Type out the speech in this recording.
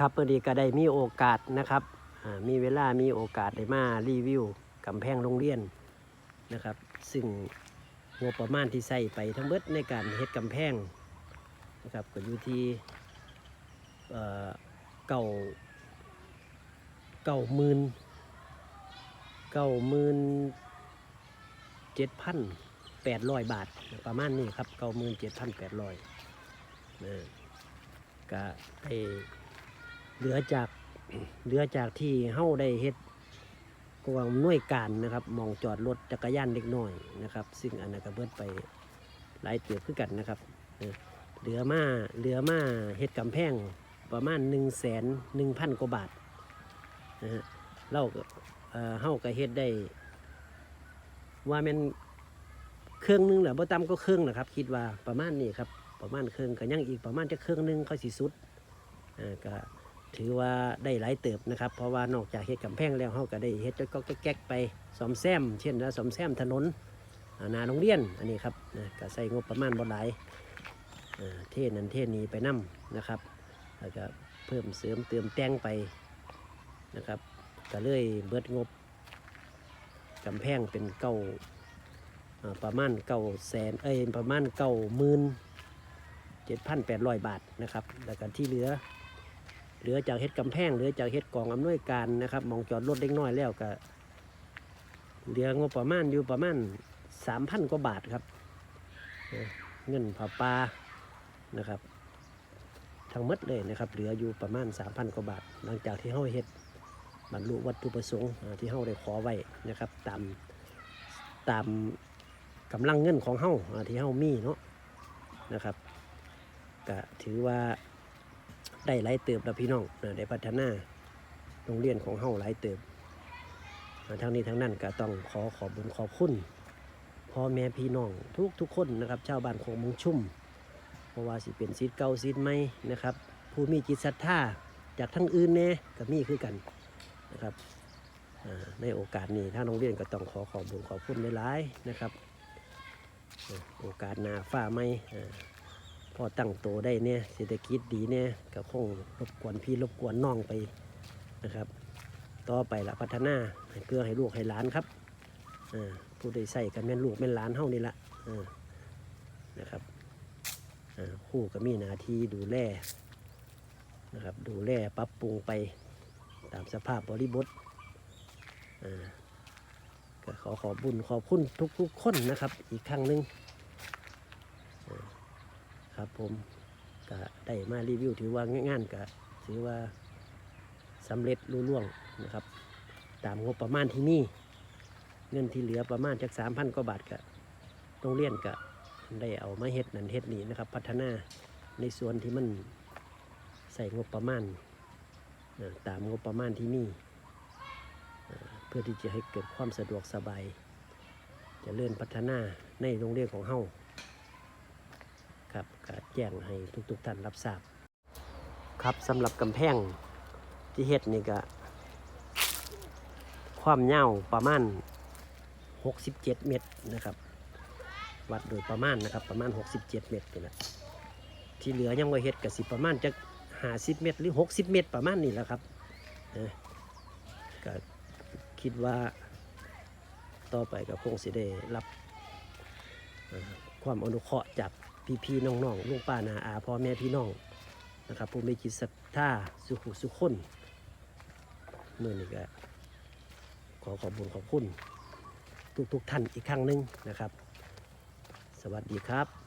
ครับพอดีก็ได้มีโอกาสนะครับมีเวลามีโอกาสได้มารีวิวกำแพงโรงเรียนนะครับ ซึ่งงบประมาณที่ใส่ไปทั้งเบิดในการเฮ็ดกำแพงนะครับก็อยู่ที่เอ่าเก้าหมื่นเก้าหมื่นเจ็ดพันแปดร้อยบาทประมาณนี้ครับเก้าหมื่นเจ็ดพันแปดร้อยนะก็ได้ เหลือจากเหลือจากที่เฮาได้เฮ็ดกวางหน่วยการนะครับมองจอดรถจักรยานเล็กน้อยนะครับ ซึ่งอันนั้นก็เบิดไปหลายเตียบคือกันนะครับเหลือมาเหลือมาเฮ็ดกำแพงประมาณ1นึ่งแสนหนึ่งพันกว่าบาทนะฮะเราเอ่อเฮาก็เฮ็ดได้ ว่ามันเครื่องหนึงแหละบ่ต่ำก็เครื่องนะครับ คิดว่าประมาณนี้ครับประมาณเครื่องก็ยังอีกประมาณจะเครื่องหนึงค่อยสิสุดอ่าก็ ถือว่าได้หลายเติบนะครับ เพราะว่านอกจากเฮ็ดกำแพงแล้วเฮาก็ได้เฮ็ดจก็แก๊กไปซ่อมแซม เช่นว่าซ่อมแซมถนนนาโรงเรียนอันนี้ครับนะก็ใส่งบประมาณบ่หลายเทศนั้นเทศนี้ไปนํนะครับแล้วก็เพิ่มเสริมเติมแต่งไปนะครับก็เลยเบิดงบกำแพงเป็นเก้าประมาณเก้าแสนเอ้ยประมาณเก้าหมื่น7,800บาทนะครับ แล้วก็ที่เหลือ เหลือจากเฮ็ดกำแพงเหลือจากเฮ็ดกองอำนวยการนะครับมองจอดรถเล็กน้อยแล้วก็เหลืองบประมาณอยู่ประมาณ3,000กว่าบาทครับ เงินผ่าปลานะครับ ทั้งมดเลยนะครับ เหลืออยู่ประมาณ3,000กว่าบาท หลังจากที่เฮาเฮ็ดบรรลุวัตถุประสงค์ที่เฮาได้ขอไว้นะครับ ตามตามกำลังเงินของเฮาอ่าที่เฮามีเนาะนะครับก็ถือว่า ได้หลายเติบแล้วพี่น้องนะได้พัฒนาโรงเรียนของเฮาหลายเติบอ่าทั้งนี้ทั้งนั้นก็ต้องขอขอบบุญขอบคุณพ่อแม่พี่น้องทุกทุกคนนะครับชาวบ้านของมุงชุ่มเพราะว่าสิเป็นซีดเก่าซีดใหม่นะครับ ผู้มีจิตศรัทธาจากทั้งอื่นแน่ก็มีคือกันนะครับในโอกาสนี้ทาโรงเรียนก็ต้องขอขอบบุญขอบคุณหลายๆนะครับ โอกาสหน้าฟ้าใหม่อ่า พอตั้งโตได้เนี่ยเศรษฐกิจดีเนี่ยก็คงรบกวนพี่รบกวนน้องไปนะครับ ต่อไปละพัฒนาให้เพื่อให้ลูกให้หลานครับผู้ใดใส่กันแม่นลูกแม่นหลานเฮานี่ละนะครับคู่ก็มีหน้าที่ดูแลนะครับดูแลปรับปรุงไปตามสภาพบริบทก็ขอขอบุญขอบคุณทุกๆคนนะครับ อีกครั้งหนึ่ง ครับผมก็ได้มารีวิวถือว่างานก็ถือว่าสำเร็จรุ่ล่วงนะครับ ตามงบประมาณที่มีเงินที่เหลือประมาณจากสามพันกว่าบาทก็โรงเรียนก็ได้เอามาเฮ็ดนั่นเฮ็ดนี่นะครับ พัฒนาในส่วนที่มันใส่งบประมาณตามงบประมาณที่มีอ่เพื่อที่จะให้เกิดความสะดวกสบายจะเลื่อนพัฒนาในโรงเรียนของเฮา ครับก็แจ้งให้ทุกๆท่านรับทราบ ครับสำหรับกำแพงที่เฮ็ดนี่ก็ ความยาวประมาณ 67 เมตรนะครับ วัดโดยประมาณนะครับประมาณ 67 เมตรนี่แหละที่เหลือยังว่าเฮ็ดก็สิประมาณจะ50 เมตร หรือ 60 เมตรประมาณนี้แหละครับนะก็คิดว่าต่อไปก็คงสิได้รับความอนุเคราะห์จาก พี่พี่น้องน้องลุงป้านาอาพ่อแม่พี่น้องนะครับผู้มีจิตศรัทธาสุขุสุขคนเมื่อนี้ก็ขอขอบคุญขอบคุณทุกๆท่านอีกครั้งหนึ่งนะครับ สวัสดีครับ